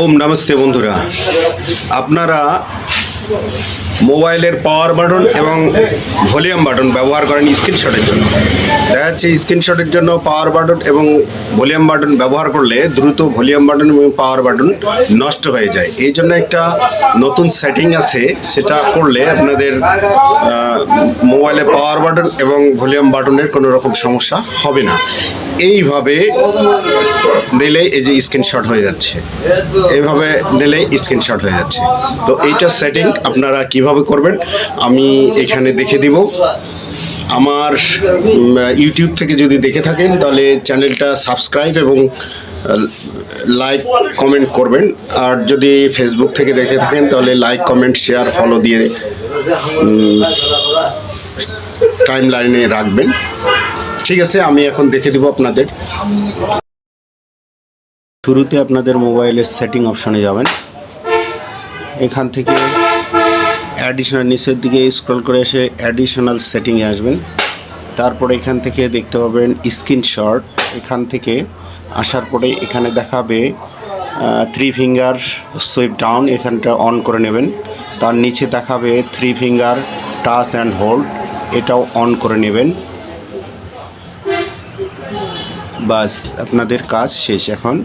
ওম নমস্তে বন্ধুরা। আপনারা মোবাইলের পাওয়ার বাটন এবং ভলিউম বাটন ব্যবহার করেন স্ক্রিনশটের জন্য। দেখা যাচ্ছে স্ক্রিনশটের জন্য পাওয়ার বাটন এবং ভলিউম বাটন ব্যবহার করলে দ্রুত ভলিউম বাটন এবং পাওয়ার বাটন নষ্ট হয়ে যায়। এই জন্য একটা নতুন সেটিং আছে, সেটা করলে আপনাদের মোবাইলে পাওয়ার বাটন এবং ভলিউম বাটনের কোনো রকম সমস্যা হবে না। এইভাবে নিলে এই যে স্ক্রিনশট হয়ে যাচ্ছে। এইভাবে নিলে স্ক্রিনশট হয়ে যাচ্ছে। তো এইটা সেটিং আপনারা কীভাবে করবেন, আমি এখানে দেখে দিব। আমার ইউটিউব থেকে যদি দেখে থাকেন, তাহলে চ্যানেলটা সাবস্ক্রাইব এবং লাইক কমেন্ট করবেন। আর যদি ফেসবুক থেকে দেখে থাকেন, তাহলে লাইক কমেন্ট শেয়ার ফলো দিয়ে টাইম লাইনে রাখবেন। ঠিক আছে, আমি এখন দেখে দিব আপনাদের। শুরুতে আপনাদের মোবাইলের সেটিং অপশনে যাবেন। এখান থেকে অ্যাডিশনাল নিচের দিকে স্ক্রল করে এসে অ্যাডিশনাল সেটিংয়ে আসবেন। তারপরে এখান থেকে দেখতে পাবেন স্ক্রিনশট এখান থেকে আসার পরে এখানে দেখাবে থ্রি ফিঙ্গার সুইপ ডাউন এখানটা অন করে নেবেন। তার নিচে দেখাবে three finger touch and hold এটাও অন করে নেবেন। বাস, আপনাদের কাজ শেষ এখন।